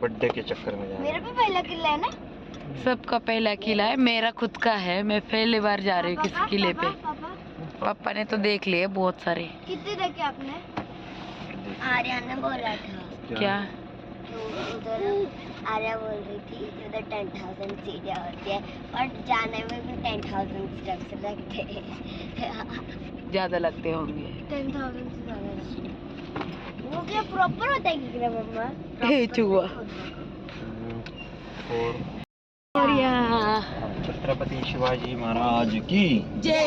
Birthday के चक्कर में जा मेरा भी पहला किला है ना? सबका पहला किला है मेरा खुद का है मैं पहली बार जा रही हूँ किसी किले पे। पापा, ने तो देख लिए बहुत सारे। कितने देखे आपने? आर्या ने बोला था। क्या? तो उधर आर्या बोल रही थी उधर टेन थाउज़ेंड सीढ़ियाँ होती है। और जाने में भी टेन थाउज़ेंड स्टेप्स लगते हैं। ज़्यादा लगते होंगे। टेन थाउज़ेंड से ज़्यादा हैं। क्या प्रॉपर होता है किला मम्मा हे चूहा और यहाँ छत्रपति शिवाजी महाराज की जय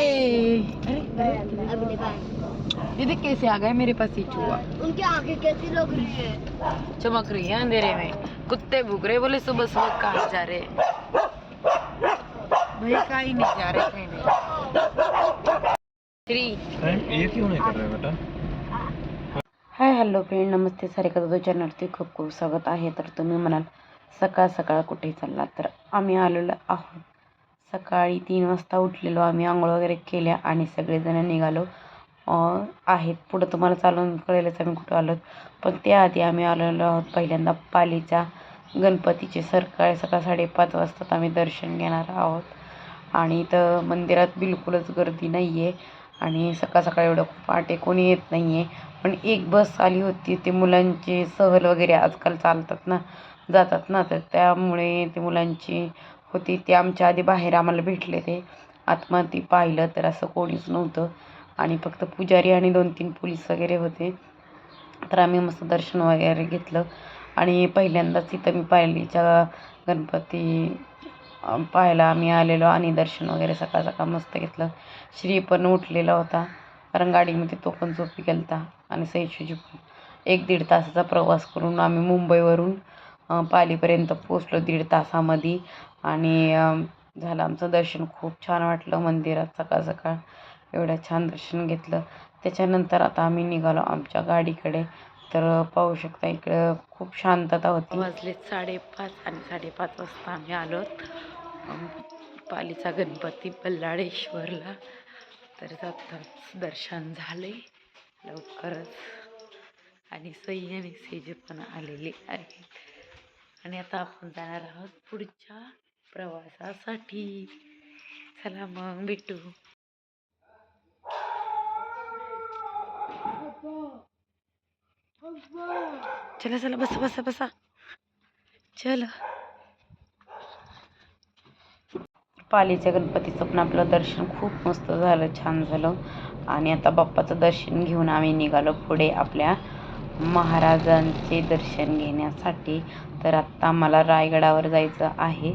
ये देख कैसे आ गए मेरे पास ये चूहा उनकी आँखें कैसी लग रही है चमक रही है अंधेरे में कुत्ते भूख रहे बोले सुबह सुबह कहाँ जा रहे भाई कहीं नहीं जा रहे कहीं नहीं थ्री ये क्यों नहीं कर रहे बेटा हॅलो फ्रेंड नमस्ते सारिका दादा चॅनलवरती खूप खूप स्वागत आहे. तर तुम्ही म्हणाल सकाळ सकाळ कुठे चालला तर आम्ही आलेलो आहोत. सकाळी तीन वाजता उठलेलो आम्ही आंघोळ वगैरे केल्या आणि सगळेजण निघालो आहेत. पुढं तुम्हाला चालून कळेलच आम्ही कुठं आलो पण त्याआधी आम्ही आलेलो आहोत पहिल्यांदा पालीच्या गणपतीचे सकाळी सकाळ साडेपाच वाजता आम्ही दर्शन घेणार आहोत. आणि इथं मंदिरात बिलकुलच गर्दी नाही आहे आणि सकाळ सकाळी एवढं पहाटे कोणी येत नाही आहे पण एक बस आली होती ते मुलांचे सहल वगैरे आजकाल चालतात ना जातात ना तर त्यामुळे ते मुलांची होती. ते आमच्या आधी बाहेर आम्हाला भेटले ते. आतमध्ये पाहिलं तर असं कोणीच नव्हतं. आणि फक्त पुजारी आणि दोन तीन पोलीस वगैरे होते. तर आम्ही मस्त दर्शन वगैरे घेतलं. आणि पहिल्यांदाच इथं मी पाहिलीच्या गणपती पाहायला आम्ही आलेलो आणि दर्शन वगैरे सकाळ सकाळ मस्त घेतलं. श्री पण उठलेला होता. कारण गाडीमध्ये तो पण झोपी गेलता आणि सैशूजी पण एक दीड तासाचा प्रवास करून आम्ही मुंबईवरून पालीपर्यंत पोचलो दीड तासामध्ये. आणि झालं आमचं दर्शन. खूप छान वाटलं मंदिरात सकाळ सकाळ. एवढं छान दर्शन घेतलं. त्याच्यानंतर आता आम्ही निघालो आमच्या गाडीकडे. तर पाहू शकता इकडं खूप शांतता होती. वाजले साडेपाच आणि साडेपाच वाजता आम्ही आलो पालीचा गणपती बल्लाळेश्वरला. तर आत्ताच दर्शन झाले लवकरच. आणि सई आणि सेज पण आलेले आहेत. आणि आता आपण जाणार आहोत पुढच्या प्रवासासाठी. चला मग भेटू. चला चला बसा बसा बसा. चल. पालीच्या गणपतीचं पण आपलं दर्शन खूप मस्त झालं छान झालं. आणि आता बाप्पाचं दर्शन घेऊन आम्ही निघालो पुढे आपल्या महाराजांचे दर्शन घेण्यासाठी. तर आत्ता मला रायगडावर जायचं आहे.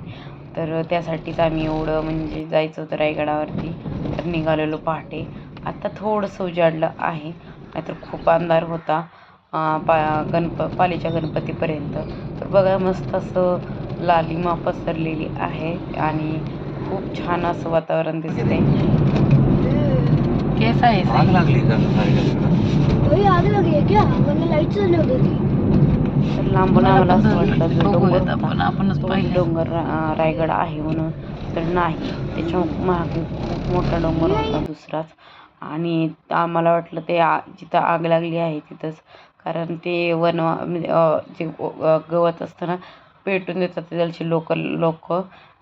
तर त्यासाठीच आम्ही एवढं म्हणजे जायचं होतं रायगडावरती. तर निघालेलो पहाटे. आत्ता थोडंसं उजाडलं आहे. नाहीतर खूप अंधार होता पा गणप पालीच्या गणपतीपर्यंत. तर बघा मस्त असं लालिमा पसरलेली आहे. आणि खूप छान असं वातावरण दिसतंय. कैसा आहे आग लागली का आग क्या? चालू तर लांबून आम्हाला असं वाटलं जो बघूयात डोंगर आपण, होता, आपणच पाहिलं. डोंगर रायगड आहे म्हणून तर नाही. त्याच्यामागे खूप मोठा डोंगर होता दुसराच. आणि आम्हाला वाटलं ते आ जिथं आग लागली आहे तिथंच. कारण ते वन म्हणजे जे गवत असतं ना पेटून देतात तिथलचे लोकल लोक.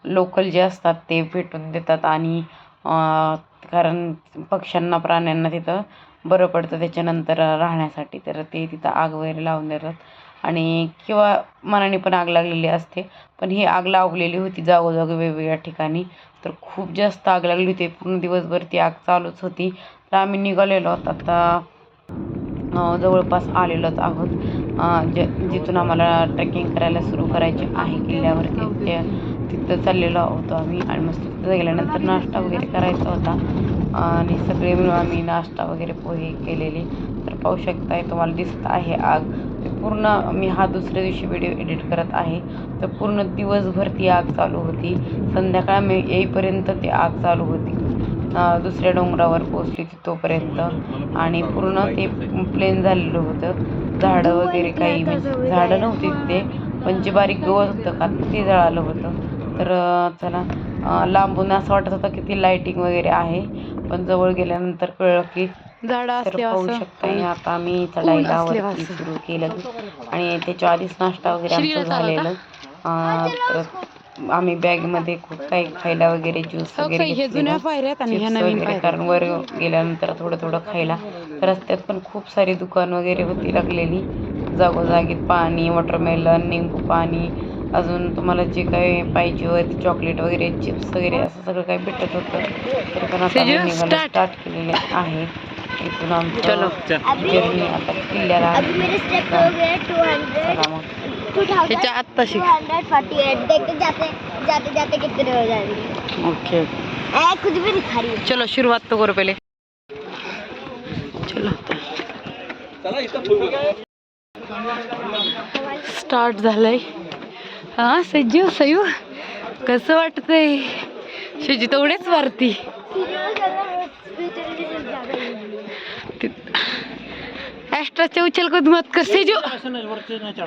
लोकल जे असतात ते भेटून देतात आणि कारण पक्ष्यांना प्राण्यांना तिथं बरं पडतं. त्याच्यानंतर राहण्यासाठी तर ते तिथं आग वगैरे लावून देतात. आणि किंवा मनाने पण आग लागलेली असते. पण ही आग लावलेली होती जागोजागी वेगवेगळ्या ठिकाणी. तर खूप जास्त आग लागली होती. पूर्ण दिवसभर ती आग चालूच होती. तर आम्ही निघालेलो आहोत. आता जवळपास आलेलोच आहोत. जे जिथून आम्हाला ट्रेकिंग करायला सुरू करायचे आहे किल्ल्यावरती. ते तिथं चाललेलो होतो आम्ही. आणि मस्त तिथं गेल्यानंतर नाश्ता वगैरे करायचा होता. आणि सगळे मिळून आम्ही नाश्ता वगैरे पोहे केलेले. तर पाहू शकताय तुम्हाला दिसत आहे आग. ते पूर्ण मी हा दुसऱ्या दिवशी व्हिडिओ एडिट करत आहे. तर पूर्ण दिवसभर ती आग चालू होती. संध्याकाळ मी येईपर्यंत ती आग चालू होती. दुसऱ्या डोंगरावर पोचली ती तोपर्यंत. आणि पूर्ण ते प्लेन झालेलं होतं. झाडं वगैरे काही झाडं नव्हती तिथे. पण जे बारीक गवत होतं का ते जळालं होतं. तर चला लांबून असं वाटत होतं की ती लाईटिंग वगैरे आहे. पण जवळ गेल्यानंतर कळलं की पाहू शकता. आणि आता आम्ही चढायला वरती. सुरू केलं. आणि त्याच्या आधीच नाश्ता वगैरे आमचं? झालेलं. अं, तर आम्ही बॅगमध्ये खूप काही खायला वगैरे ज्यूस वगैरे वगैरे. कारण वर गेल्यानंतर थोडं थोडं खायला रस्त्यात पण खूप सारी दुकान वगैरे होती लागलेली. जागोजागीत पाणी वॉटरमेलन निंबू पाणी अजून तुम्हाला जे काही पाहिजे होते चॉकलेट वगैरे चिप्स वगैरे असं सगळं काही भेटत होतं. तर पण आता आम्ही सेजू, निघायला. स्टार्ट केलेले आहे. इथून चलो. आमचं जर्नी आता किल्ल्याला अभी मेरे स्टेप हो चला मग. हो जाएंगे. ओके हूँ। चलो शुरुआत तो करो पहले. चलो. स्टार्ट झालंय. हा सज्जू सयू. कसं वाटतंय? शेजी तेवढेच वरती ॲस्ट्राच्या उचल मत कर सेजू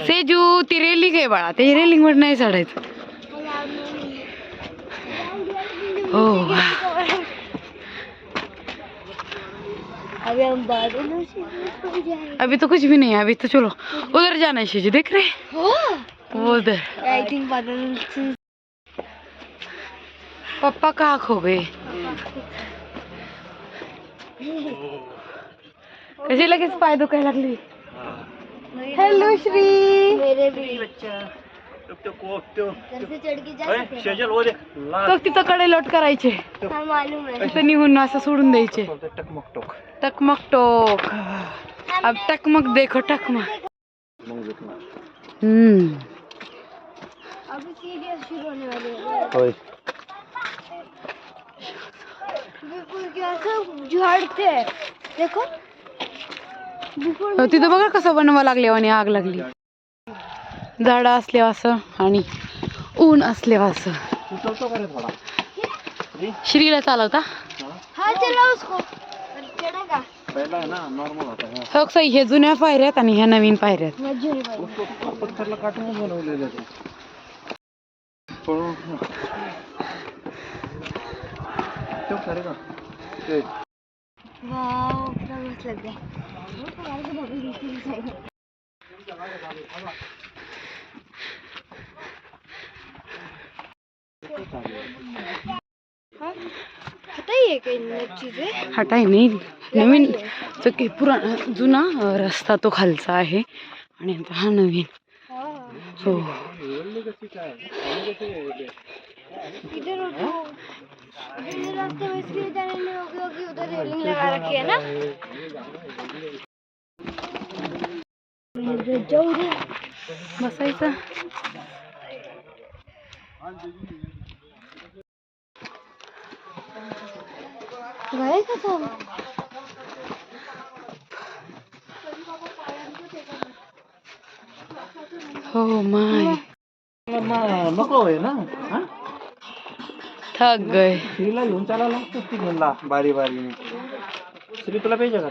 सेजू ती रेलिंग आहे बाळा. ते रेलिंग वर नाही चढायचं. हो अभी तो कुछ भी नहीं है अभी तो चलो. उधर जाना है शेजू. देख रहे हो। वो उधर आई थिंक बादलों से पप्पा कहाँ खो गए कशी लगेच पाय दुखायला लागली? हॅलो श्री मेरे भी. घर से चढ़ के जा सकते तो तिथं कडे लोट करायचे. हैं हाँ है तिथं निघून असं सोडून द्यायचे. टकमक टोक. टकमक टोक. अब टकमक देखो टकमक. हम्म. होने वाली है होय. देखो तिथं बघा कसं बनवा लागले आणि आग लागली. झाडं असले असं आणि ऊन असले असं. श्रीला चालवता? हो हे जुन्या पायऱ्या आहेत आणि ह्या नवीन पायऱ्यात पळून ठेव खरे का ते वाह कितना मस्त लग चीजें हटाय नाही. नवीन जो की पुराणा जुना रस्ता तो खालचा आहे. आणि आता हा नवीन. हाँ. हो इधर उठो इधर रास्ते में इसलिए जाने नहीं होगी होगी उधर रेलिंग लगा रखी है ना इधर जाओ रे बसायचं गए का सब हो माय नको आहे ना हा थक गए श्रीला घेऊन चालायला लागतं ती घेऊनला बारी बारीने श्री तुला पाहिजे का